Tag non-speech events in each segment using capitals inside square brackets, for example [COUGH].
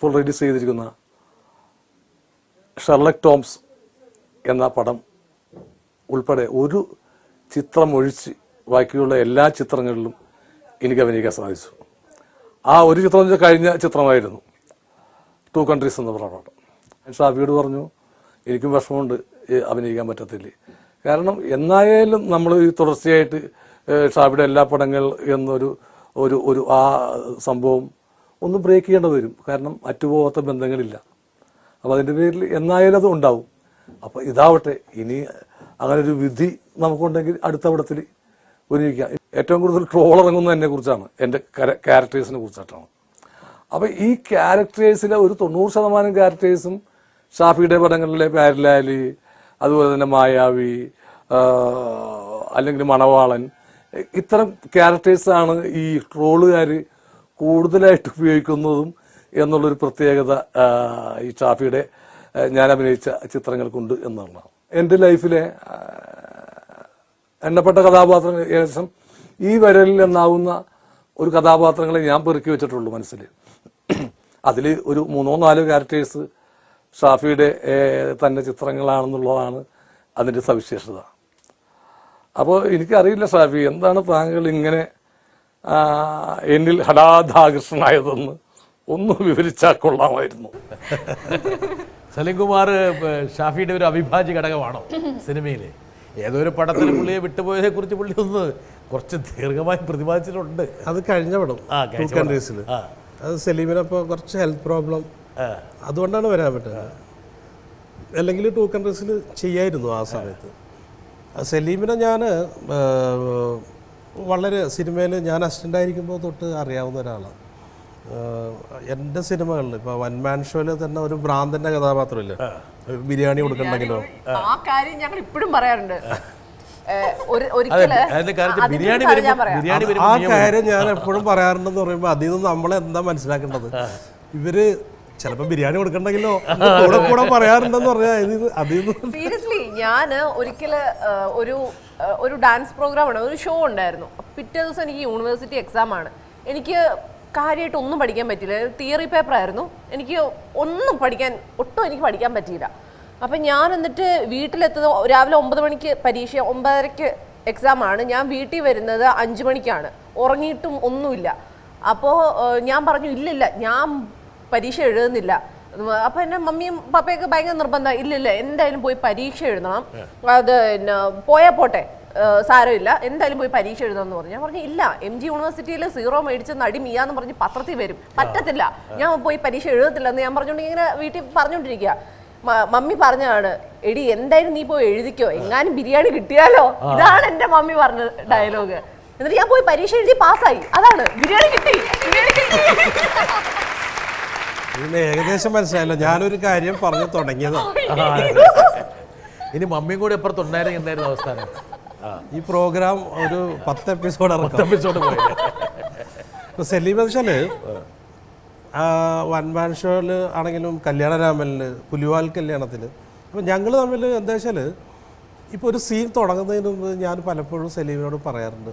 ഇപ്പോൾ റിലീസ് ചെയ്തിരിക്കുന്ന ഷെർലക് ടോംസ് എന്ന പടം ഉൾപ്പെടെ ഒരു ചിത്രം ഒഴിച്ച് ബാക്കിയുള്ള എല്ലാ ചിത്രങ്ങളിലും എനിക്ക് അഭിനയിക്കാൻ സാധിച്ചു. ആ ഒരു ചിത്രം കഴിഞ്ഞ ചിത്രമായിരുന്നു ടു കൺട്രീസ് എന്ന പടം വീട് പറഞ്ഞു എനിക്കും വിഷമമുണ്ട് അഭിനയിക്കാൻ പറ്റത്തില്ലേ? കാരണം എന്നായാലും നമ്മൾ ഈ തുടർച്ചയായിട്ട് ഷാബിയുടെ എല്ലാ പടങ്ങൾ എന്നൊരു ഒരു ഒരു ആ സംഭവം ഒന്ന് ബ്രേക്ക് ചെയ്യേണ്ടി വരും. കാരണം അറ്റുപോകാത്ത ബന്ധങ്ങളില്ല. അപ്പോൾ അതിന്റെ പേരിൽ എന്നായാലും അത് ഉണ്ടാവും. അപ്പോൾ ഇതാവട്ടെ ഇനി അങ്ങനെ ഒരു വിധി നമുക്കുണ്ടെങ്കിൽ അടുത്ത പടത്തിൽ ഒരുമിക്കാം. ഏറ്റവും കൂടുതൽ ട്രോൾ ഇറങ്ങുന്നത് എന്നെ കുറിച്ചാണ്. എന്റെ ക്യാരക്ടേഴ്സിനെ കുറിച്ചിട്ടാണ്. അപ്പോൾ ഈ ക്യാരക്ടേഴ്സിലെ ഒരു തൊണ്ണൂറ് ശതമാനം ക്യാരക്ടേഴ്സും ഷാഫിയുടെ പടങ്ങളിലെ പാരലാലി അതുപോലെ തന്നെ മായാവി അല്ലെങ്കിൽ മണവാളൻ ഇത്തരം ക്യാരക്ടേഴ്സാണ് ഈ ട്രോളുകാർ കൂടുതലായിട്ട് ഉപയോഗിക്കുന്നതും എന്നുള്ളൊരു പ്രത്യേകത ഈ ഷാഫിയുടെ ഞാൻ അഭിനയിച്ച ചിത്രങ്ങൾക്കുണ്ട് എന്നുള്ളതാണ് എന്റെ ലൈഫിലെ എണ്ണപ്പെട്ട കഥാപാത്രങ്ങൾ ഏകദേശം ഈ വരലിൽ എന്നാവുന്ന ഒരു കഥാപാത്രങ്ങളെ ഞാൻ പെറുക്കി വെച്ചിട്ടുള്ളൂ മനസ്സിൽ. അതിൽ ഒരു മൂന്നോ നാലോ ക്യാരക്ടേഴ്സ് ഷാഫിയുടെ തന്നെ ചിത്രങ്ങളാണെന്നുള്ളതാണ് അതിന്റെ സവിശേഷത. അപ്പോൾ എനിക്കറിയില്ല ഷാഫി എന്താണ് താങ്കൾ ഇങ്ങനെ എന്നിൽ ഹലാധാകൃഷ്ണനായതെന്ന് ഒന്ന് വിവരിച്ചാൽ കൊള്ളാമായിരുന്നു. സലീംകുമാർ ഷാഫിയുടെ ഒരു അവിഭാജ്യ ഘടകമാണോ സിനിമയിൽ ഏതൊരു ഒരു പടത്തിൽ പുള്ളിയെ വിട്ടുപോയതിനെ കുറിച്ച് പുള്ളി ഒന്ന് കുറച്ച് ദീർഘമായി പ്രതിപാദിച്ചിട്ടുണ്ട്. അത് കഴിഞ്ഞ പടം ആ, കഴിഞ്ഞ കൺട്രീസിൽ ആ. അത് സെലീമിനപ്പോൾ കുറച്ച് ഹെൽത്ത് പ്രോബ്ലം. അതുകൊണ്ടാണ് വരാൻ പറ്റുന്നത്. അല്ലെങ്കിൽ ടൂ കൺട്രീസിൽ ചെയ്യായിരുന്നു ആ സമയത്ത്. ആ സെലീമിനെ ഞാൻ വളരെ സിനിമയിൽ ഞാൻ അസിസ്റ്റന്റ് ആയിരിക്കുമ്പോൾ തൊട്ട് അറിയാവുന്ന ഒരാളാണ്. എന്റെ സിനിമകളിൽ ഇപ്പോൾ വൺ മാൻ ഷോയിൽ തന്നെ ഒരു ഭ്രാന്തന്റെ കഥാപാത്രമില്ല? ബിരിയാണി കൊടുക്കണ്ടെങ്കിലോ? ആ കാര്യം ഞങ്ങൾ ഇപ്പോഴും പറയാറുണ്ട്. ആ കാര്യം ഞാൻ എപ്പോഴും പറയാറുണ്ടെന്ന് പറയുമ്പോൾ അതിൽ നിന്ന് നമ്മൾ എന്താ മനസ്സിലാക്കേണ്ടത് ഇവർ ചിലപ്പോൾ ബിരിയാണി കൊടുക്കണ്ടെങ്കിലോ? കൂടെ കൂടെ പറയാറുണ്ടെന്ന് പറഞ്ഞാൽ സീരിയസ്ലി ഞാൻ ഒരിക്കൽ ഒരു ഒരു ഡാൻസ് പ്രോഗ്രാം ആണ് ഒരു ഷോ ഉണ്ടായിരുന്നു. പിറ്റേ ദിവസം എനിക്ക് യൂണിവേഴ്സിറ്റി എക്സാം ആണ്. എനിക്ക് കാര്യമായിട്ട് ഒന്നും പഠിക്കാൻ പറ്റില്ല തിയറി പേപ്പർ ആയിരുന്നു. എനിക്ക് ഒന്നും പഠിക്കാൻ ഒട്ടും എനിക്ക് പഠിക്കാൻ പറ്റിയില്ല. അപ്പം ഞാൻ എന്നിട്ട് വീട്ടിലെത്തത് രാവിലെ ഒമ്പത് മണിക്ക് പരീക്ഷ ഒമ്പതരയ്ക്ക് എക്സാം ആണ്. ഞാൻ വീട്ടിൽ വരുന്നത് അഞ്ച് മണിക്കാണ്. ഉറങ്ങിയിട്ടും ഒന്നുമില്ല. അപ്പോൾ ഞാൻ പറഞ്ഞു ഇല്ലില്ല ഞാൻ പരീക്ഷ എഴുതുന്നില്ല. അപ്പൊ എന്നെ മമ്മിയും പപ്പയൊക്കെ ഭയങ്കര നിർബന്ധം ഇല്ലില്ല എന്തായാലും പോയി പരീക്ഷ എഴുതണം. അത് പിന്നെ പോയാൽ പോട്ടെ. സാരമില്ല. എന്തായാലും പോയി പരീക്ഷ എഴുതണം എന്ന് പറഞ്ഞു. ഞാൻ പറഞ്ഞു ഇല്ല എം ജി യൂണിവേഴ്സിറ്റിയിൽ സീറോ മേടിച്ച് നടി മിയാന്ന് പറഞ്ഞ് പത്രത്തിൽ വരും. പറ്റത്തില്ല. ഞാൻ പോയി പരീക്ഷ എഴുതത്തില്ല എന്ന് ഞാൻ പറഞ്ഞുകൊണ്ട് ഇങ്ങനെ വീട്ടിൽ പറഞ്ഞുകൊണ്ടിരിക്കുക മമ്മി പറഞ്ഞതാണ് എടി എന്തായാലും നീ പോയി എഴുതിക്കോ. എങ്ങാനും ബിരിയാണി കിട്ടിയാലോ? ഇതാണ് എന്റെ മമ്മി പറഞ്ഞ ഡയലോഗ്. എന്നിട്ട് ഞാൻ പോയി പരീക്ഷ എഴുതി പാസ്സായി. അതാണ്. ബിരിയാണി കിട്ടി. ബിരിയാണി കിട്ടി. [LAUGHS] ഇതിന് ഏകദേശം മനസ്സിലായല്ലോ. ഞാനൊരു കാര്യം പറഞ്ഞു തുടങ്ങിയതാണ് ഇനി മമ്മിയും കൂടെ എപ്പുറത്തുണ്ടായിരുന്നു എന്തായിരുന്നു അവസ്ഥാനം? ആ ഈ പ്രോഗ്രാം ഒരു പത്ത് എപ്പിസോഡ് പത്ത് എപ്പിസോഡ് പോയി. ഇപ്പോൾ സെലീം വെച്ചാൽ വൺ മാൻ ഷോയിൽ ആണെങ്കിലും കല്യാണരാമനിൽ പുലിവാൽ കല്യാണത്തിൽ അപ്പം ഞങ്ങൾ തമ്മിൽ എന്താ വെച്ചാൽ ഇപ്പോൾ ഒരു സീൻ തുടങ്ങുന്നതിന് മുമ്പ് ഞാൻ പലപ്പോഴും സലീമിനോട് പറയാറുണ്ട്.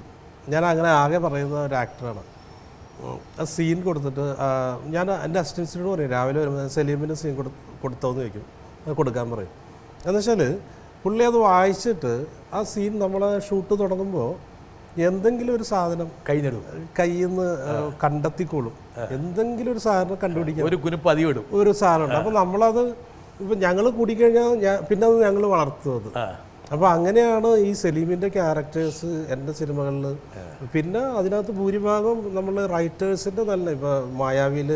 ഞാൻ അങ്ങനെ ആകെ പറയുന്ന ഒരു ആക്ടറാണ്. ആ സീൻ കൊടുത്തിട്ട് ഞാൻ എന്റെ അസിസ്റ്റൻസിനോട് പറയും രാവിലെ വരുമ്പോൾ സലീമിന്റെ സീൻ കൊടു കൊടുത്തോന്ന് ചോദിക്കും. അത് കൊടുക്കാൻ പറയും. എന്ന് വെച്ചാൽ പുള്ളി അത് വായിച്ചിട്ട് ആ സീൻ നമ്മൾ ഷൂട്ട് തുടങ്ങുമ്പോൾ എന്തെങ്കിലും ഒരു സാധനം കഴിഞ്ഞിടും കയ്യിൽ നിന്ന് കണ്ടെത്തിക്കോളും. എന്തെങ്കിലും ഒരു സാധനം കണ്ടുപിടിക്കാം ഒരു കുനിപ്പ് അധികം ഇടും ഒരു സാധനമുണ്ട് അപ്പോൾ നമ്മളത് ഇപ്പം ഞങ്ങൾ കൂടിക്കഴിഞ്ഞാൽ പിന്നെ അത് ഞങ്ങൾ വളർത്തുന്നത്. അപ്പോൾ അങ്ങനെയാണ് ഈ സലീമിന്റെ ക്യാരക്ടേഴ്സ് എന്റെ സിനിമകളിൽ പിന്നെ അതിനകത്ത് ഭൂരിഭാഗം നമ്മൾ റൈറ്റേഴ്സിന്റെ നല്ല ഇപ്പോൾ മായാവിയിൽ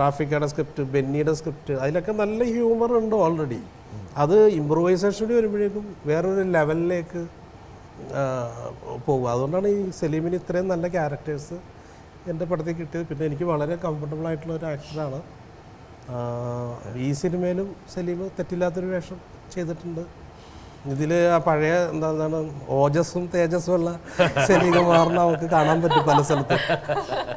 റാഫിക്കയുടെ സ്ക്രിപ്റ്റ് ബെന്നിയുടെ സ്ക്രിപ്റ്റ് അതിലൊക്കെ നല്ല ഹ്യൂമർ ഉണ്ട് ഓൾറെഡി അത് ഇമ്പ്രൂവൈസേഷൻ വരുമ്പോഴേക്കും വേറൊരു ലെവലിലേക്ക് പോകും. അതുകൊണ്ടാണ് ഈ സലീമിന് ഇത്രയും നല്ല ക്യാരക്ടേഴ്സ് എന്റെ പടത്തിൽ കിട്ടിയത്. പിന്നെ എനിക്ക് വളരെ കംഫർട്ടബിൾ ആയിട്ടുള്ള ഒരു ആക്ടറാണ് ഈ സിനിമയിലും സലീം തെറ്റില്ലാത്തൊരു വേഷം ചെയ്തിട്ടുണ്ട്. ഇതിൽ ആ പഴയ എന്താ എന്താണ് ഓജസ്സും തേജസ്സും ഉള്ള സലീം കുമാറിനെ നമുക്ക് കാണാൻ പറ്റും പല സ്ഥലത്തും.